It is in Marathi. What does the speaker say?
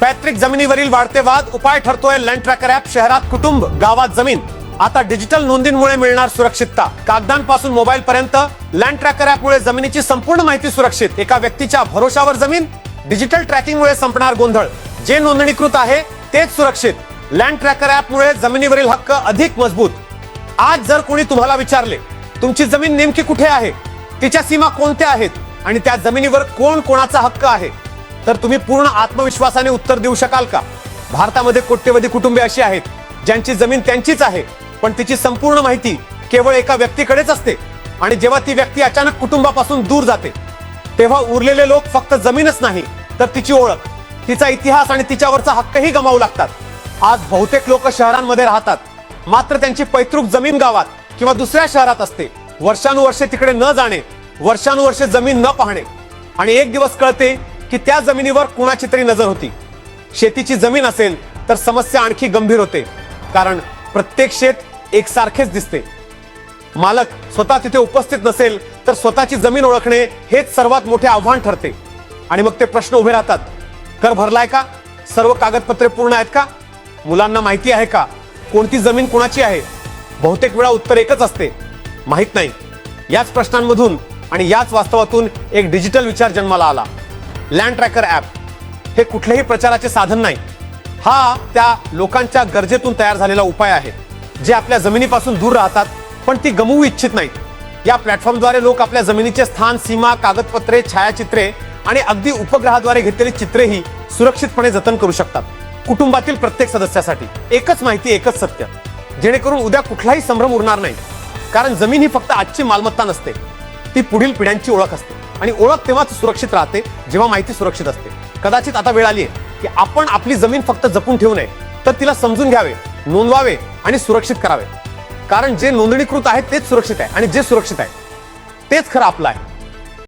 पॅट्रिक जमिनीवरील वाढते वाद उपाय ठरतोय लँड ट्रॅकर ऍप शहरात कुटुंब गावात जमीन. आता डिजिटल नोंदींमुळे मिळणार सुरक्षितता. कागदांपासून मोबाईल पर्यंत लँड ट्रॅकर ऍपमुळे जमिनीची संपूर्ण माहिती सुरक्षित. एका व्यक्तीच्या भरोशावर जमीन डिजिटल ट्रॅकिंगमुळे संपणार गोंधळ. जे नोंदणीकृत आहे तेच सुरक्षित. लँड ट्रॅकर ऍपमुळे जमिनीवरील हक्क अधिक मजबूत. आज जर कोणी तुम्हाला विचारले तुमची जमीन नेमकी कुठे आहे? तिच्या सीमा कोणत्या आहेत? आणि त्या जमिनीवर कोण कोणाचा हक्क आहे? तर तुम्ही पूर्ण आत्मविश्वासाने उत्तर देऊ शकाल का? भारतामध्ये कोट्यवधी कुटुंबे अशी आहेत ज्यांची जमीन त्यांचीच आहे पण तिची संपूर्ण माहिती केवळ एका व्यक्तीकडेच असते आणि जेव्हा ती व्यक्ती अचानक कुटुंबापासून दूर जाते तेव्हा उरलेले लोक फक्त जमीनच नाही तर तिची ओळख तिचा इतिहास आणि तिच्यावरचा हक्कही गमावू लागतात. आज बहुतेक लोक शहरांमध्ये राहतात मात्र त्यांची पैतृक जमीन गावात किंवा दुसऱ्या शहरात असते. वर्षानुवर्षे तिकडे न जाणे वर्षानुवर्षे जमीन न पाहणे. आणि एक दिवस कळते की त्या जमिनीवर कुणाची तरी नजर होती. शेतीची जमीन असेल तर समस्या आणखी गंभीर होते. कारण प्रत्येक शेत एकसारखेच दिसते. मालक स्वतः तिथे उपस्थित नसेल तर स्वतःची जमीन ओळखणे हेच सर्वात मोठे आव्हान ठरते. आणि मग ते प्रश्न उभे राहतात. कर भरलाय का? सर्व कागदपत्रे पूर्ण आहेत का? मुलांना माहिती आहे का? कोणती जमीन कुणाची आहे? बहुतेक वेळा उत्तर एकच असते. माहीत नाही. याच प्रश्नांमधून आणि याच वास्तवातून एक डिजिटल विचार जन्माला आला. Land tracker app. हे कुठलेही प्रचाराचे साधन नाही. हा त्या लोकांच्या गरजेतून तयार झालेला उपाय आहे. जे आपल्या जमिनीपासून दूर राहतात पण ती गमवू इच्छित नाहीत. या प्लॅटफॉर्मद्वारे लोक आपल्या जमिनीचे स्थान सीमा कागदपत्रे छायाचित्रे आणि अगदी उपग्रहाद्वारे घेतलेली चित्रेही सुरक्षितपणे जतन करू शकतात. कुटुंबातील प्रत्येक सदस्यासाठी. एकच माहिती एकच सत्य. जेणेकरून उद्या कुठलाही संभ्रम उरणार नाही. कारण जमीन ही फक्त आजची मालमत्ता नसते. ती पुढील पिढ्यांची ओळख असते. आणि ओळख तेव्हाच सुरक्षित राहते जेव्हा माहिती सुरक्षित असते. कदाचित आता वेळ आली आहे की आपण आपली जमीन फक्त जपून ठेवू नये तर तिला समजून घ्यावे नोंदवावे आणि सुरक्षित करावे. कारण जे नोंदणीकृत आहे तेच सुरक्षित आहे आणि जे सुरक्षित आहे तेच खरं आपलं आहे.